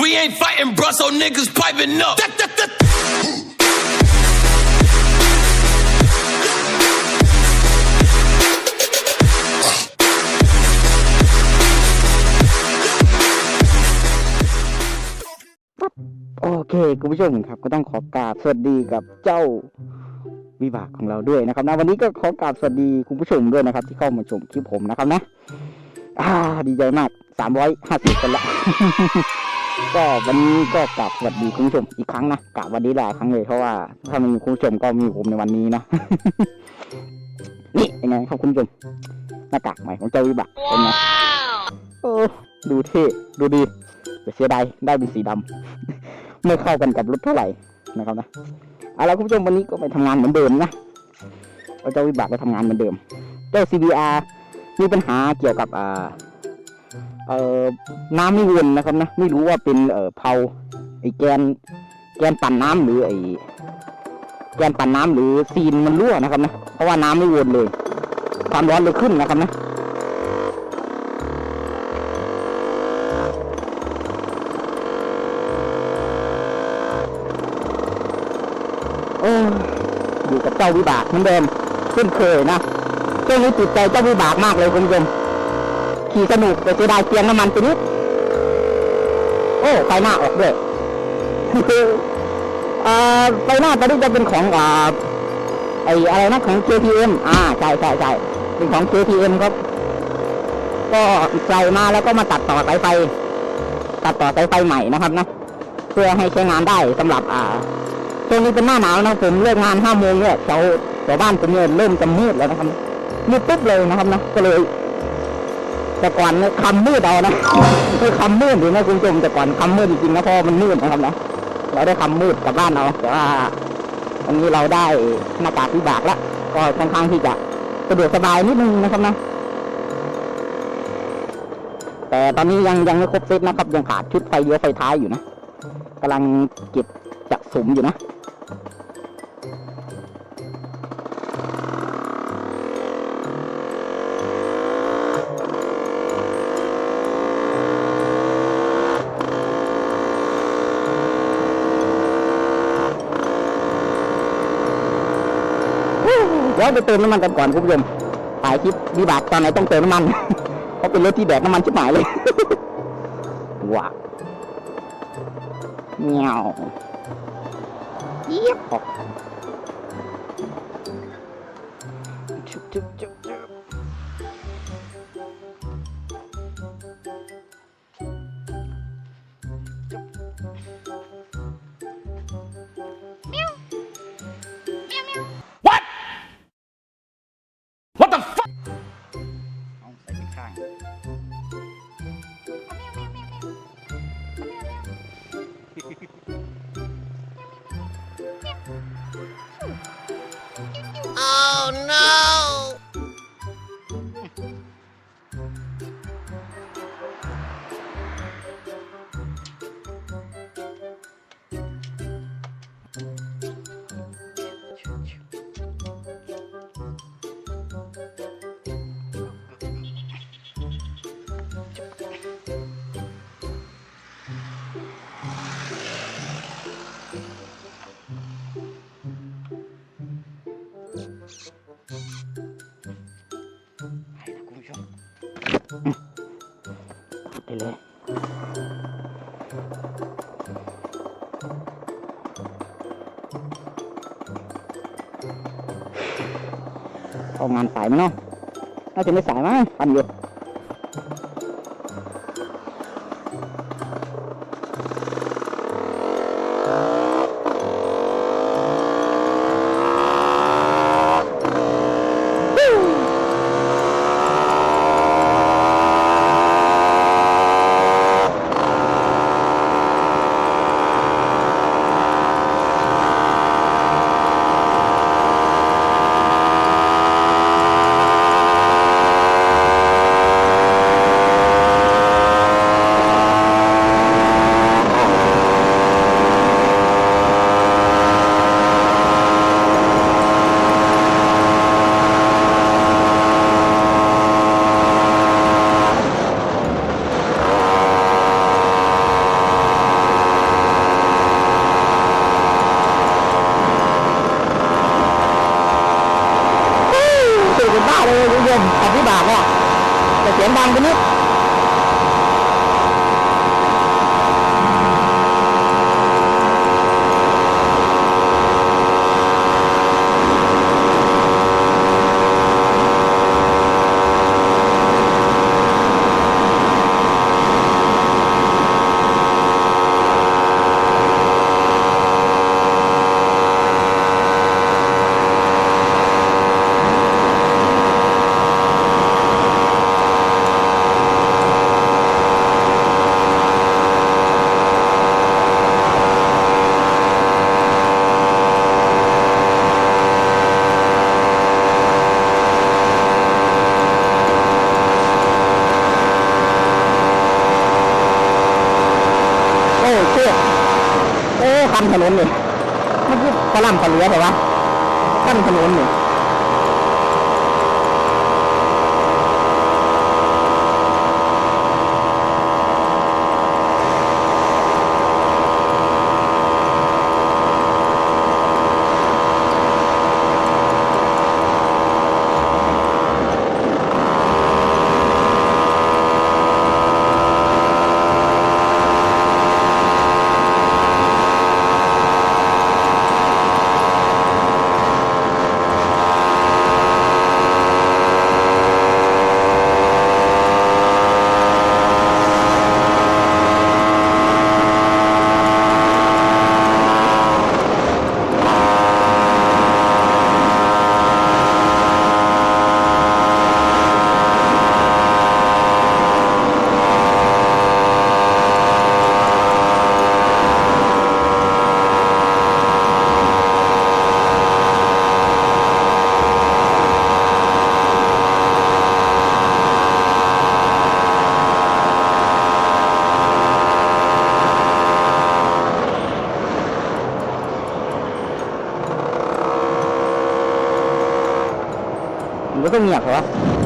We ain't fighting, bruh, so niggas piping up. That, that, that. โอเคคุณผู้ชมครับก็ต้องขอกราบสวัสดีกับเจ้าวิบากของเราด้วยนะครับนะวันนี้ก็ขอกราบสวัสดีคุณผู้ชมด้วยนะครับ ที่เข้ามาชมคลิปผมนะครับนะ อ่า ดีใจมากสามร้อยห้าสิบคนละ ก็วันนี้ก็กราบสวัสดีคุณผู้ชมอีกครั้งนะกราบวันนี้หลายครั้งเลยเพราะว่าถ้าไมมีคุณผู้ชมก็มีผมในวันนี้นะนี่ยังไงครับคุณผู้ชมหน้ากากใหม่ของเจ้าวิบากเป็นไงโอ้ดูเท่ดูดีแต่เสียดายได้เป็นสีดำไม่เข้ากันกับรถเท่าไหร่นะครับนะเอาละคุณผู้ชมวันนี้ก็ไปทำงานเหมือนเดิมนะเจ้าวิบากไปทำงานเหมือนเดิมเจ้า CBR มีปัญหาเกี่ยวกับอ่า เอ่อน้ำไม่วนนะครับนะไม่รู้ว่าเป็นเอ่อเผาไอแกนแกนปั่นน้ำหรือไอแกนปั่นน้ำหรือซีนมันรั่วนะครับนะเพราะว่าน้ำไม่วนเลยความร้อนเลยขึ้นนะครับนะเอออยู่กับเจ้าวิบากเหมือนเดิมเช่นเคยนะช่วงนี้ติดใจเจ้าวิบากมากเลยคุณผู้ชม ขี่สนุกแต่เสียดายเตียงน้ำมันไปนิดโอ้ไฟหน้าออกด้วยอ่าไฟหน้าตอนนี้จะเป็นของอ่าไออะไรนะของ KTM อ่าใช่ใช่ใช่เป็นของ KTM ครับ ก็ใส่มาแล้วก็มาตัดต่อสายไฟ ตัดต่อสายไฟใหม่นะครับนะ เพื่อให้ใช้งานได้สำหรับ อ่าช่วงนี้เป็นหน้าหนาวนะผมเลิกงานห้าโมงเนี่ยแถวแถวบ้านผมเนี่ยเริ่มจะมืดแล้วนะครับมืดปุ๊บเลยนะครับนะก็เลย แต่ก่อนคำมืดเอานะคือคำมืดอยู่นะคุณผู้ชมแต่ก่อนคำมืดจริงๆนะเพราะมันมืดนะครับนะเราได้คำมืดกลับบ้านเราแต่ว่าวันนี้เราได้หน้ากากวิบากแล้วก็ค่อนข้างที่จะสะดวกสบายนิดนึงนะครับนะแต่ตอนนี้ยังยังไม่ครบเซตนะครับ ยังขาดชุดไฟเลี้ยวไฟท้ายอยู่นะกำลังเก็บจักสมอยู่นะ ดี๋ยวไปเติมน้ำมันกันก่อนคุณผู้ชมถ่ายคลิปวิบากตอนไหนต้องเติมน้ำมัน เพราะเป็นรถที่แดกน้ำมันชิบหายเลยว้าเงี้ยวเยียบออก Mm-hmm. ไปเลยเอางานสายไหมเนาะ น่าจะไม่สายมั้งทันอยู่ วังไปนิดโอ้เชี่ย โอ้คันถนนนี่มันคือปลาล่ำปลาเหลือแต่ว่าขั้นถนนนี่ 我都撵出来